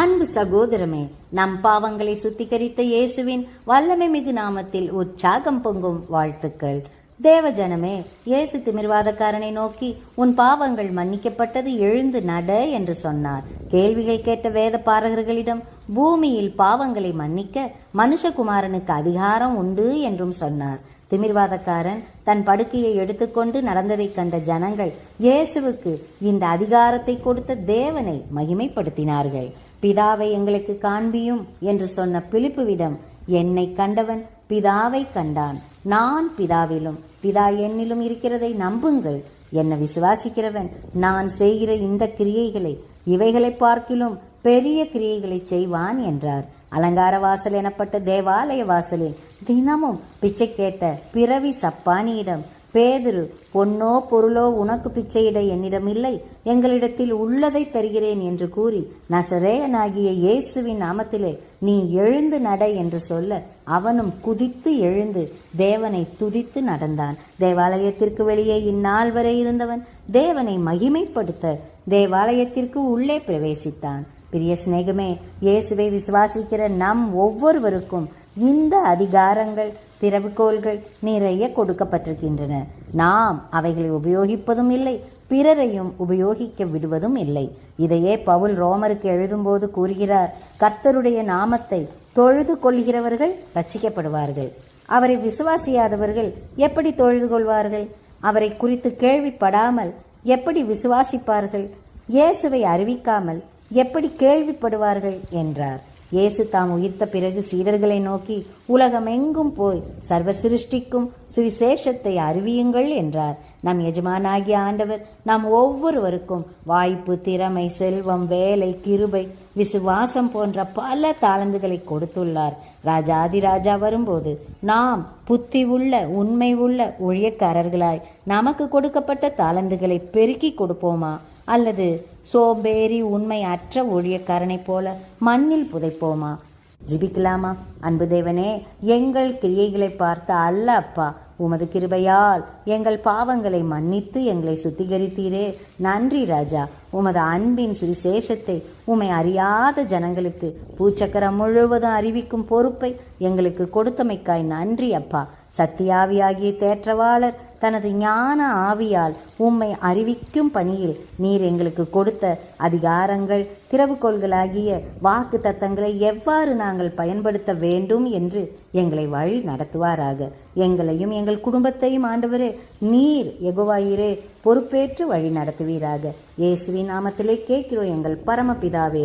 அன்பு சகோதரமே நம் பாவங்களை சுத்திகரித்த இயேசுவின் வல்லமை மிகு நாமத்தில் உற்சாகம் பொங்கும் வாழ்த்துக்கள். தேவஜனமே இயேசு திமிர்வாதக்காரனை நோக்கி உன் பாவங்கள் மன்னிக்கப்பட்டது எழுந்து நட என்று சொன்னார். கேள்விகள் கேட்ட வேத பாரகர்களிடம் பூமியில் பாவங்களை மன்னிக்க மனுஷகுமாரனுக்கு அதிகாரம் உண்டு என்றும் சொன்னார். திமிர்வாதக்காரன் தன் படுக்கையை எடுத்துக்கொண்டு நடந்ததைக் கண்ட ஜனங்கள் இயேசுவுக்கு இந்த அதிகாரத்தை கொடுத்த தேவனை மகிமைப்படுத்தினார்கள். பிதாவை எங்களுக்கு காண்பியும் என்று சொன்ன பிலிப்புவிடம் என்னை கண்டவன் பிதாவை கண்டான். நான் பிதாவிலும் பிதா என்னிலும் இருக்கிறதை நம்புங்கள். என்னை விசுவாசிக்கிறவன் நான் செய்கிற இந்த கிரியைகளை இவைகளை பார்க்கிலும் பெரிய கிரியைகளை செய்வான் என்றார். அலங்கார வாசல் எனப்பட்ட தேவாலய வாசலில் தினமும் பிச்சை கேட்ட பிறவி சப்பானியிடம் பேதுரு பொன்னோ பொருளோ உனக்கு பிச்சையிட என்னிடம் இல்லை. எங்களிடத்தில் உள்ளதை தருகிறேன் என்று கூறி நசரேயனாகிய இயேசுவின் நாமத்திலே நீ எழுந்து நட என்று சொல்ல அவனும் குதித்து எழுந்து தேவனை துதித்து நடந்தான். தேவாலயத்திற்கு வெளியே இந்நாள் வரை இருந்தவன் தேவனை மகிமைப்படுத்த தேவாலயத்திற்கு உள்ளே பிரவேசித்தான். பிரிய சிநேகமே இயேசுவை விசுவாசிக்கிற நம் ஒவ்வொருவருக்கும் இந்த அதிகாரங்கள் திறவுகோள்கள் நிறைய கொடுக்கப்பட்டிருக்கின்றன. நாம் அவைகளை உபயோகிப்பதும் இல்லை பிறரையும் உபயோகிக்க விடுவதும் இல்லை. இதையே பவுல் ரோமருக்கு எழுதும்போது கூறுகிறார் கர்த்தருடைய நாமத்தை தொழுது கொள்கிறவர்கள் ரட்சிக்கப்படுவார்கள் அவரை விசுவாசியாதவர்கள் எப்படி தொழுது கொள்வார்கள்? அவரை குறித்து கேள்விப்படாமல் எப்படி விசுவாசிப்பார்கள்? இயேசுவை அறிவிக்காமல் எப்படி கேள்விப்படுவார்கள் என்றார். இயேசு தாம் உயிர்த்த பிறகு சீடர்களை நோக்கி உலகமெங்கும் போய் சர்வ சிருஷ்டிக்கும் சுவிசேஷத்தை அறிவியுங்கள் என்றார். நம் எஜமானாகிய ஆண்டவர் நாம் ஒவ்வொருவருக்கும் வாய்ப்பு திறமை செல்வம் வேலை கிருபை விசுவாசம் போன்ற பல தாளந்துகளை கொடுத்துள்ளார். ராஜாதி ராஜா வரும்போது நாம் புத்தி உள்ள உண்மை உள்ள ஊழியக்காரர்களாய் நமக்கு கொடுக்கப்பட்ட தாளந்துகளை பெருக்கி கொடுப்போமா? அல்லது சோம்பேறி உண்மை அற்ற ஊழியக்காரனைப் போல மண்ணில் புதைப்போமா? ஜிபிக்கலாமா? அன்பு தேவனே எங்கள் கிரியைகளை பார்த்த அல்ல அப்பா உமது கிருபையால் எங்கள் பாவங்களை மன்னித்து எங்களை சுத்திகரித்தீரே. நன்றி ராஜா. உமது அன்பின் சுவிசேஷத்தை உமை அறியாத ஜனங்களுக்கு பூச்சக்கரம் முழுவதும் அறிவிக்கும் பொறுப்பை எங்களுக்கு கொடுத்தமைக்காய் நன்றி அப்பா. சத்தியாவியாகிய தேற்றவாளர் தனது ஞான ஆவியால் உம்மை அறிவிக்கும் பணியில் நீர் எங்களுக்கு கொடுத்த அதிகாரங்கள் திறவுகோள்களாகிய வாக்கு தத்தங்களை எவ்வாறு நாங்கள் பயன்படுத்த வேண்டும் என்று எங்களை வழி நடத்துவாராக. எங்களையும் எங்கள் குடும்பத்தையும் ஆண்டவரே நீர் எகுவாயிரே பொறுப்பேற்று வழி நடத்துவீராக. இயேசுவின் நாமத்திலே கேட்கிறோம் எங்கள் பரமபிதாவே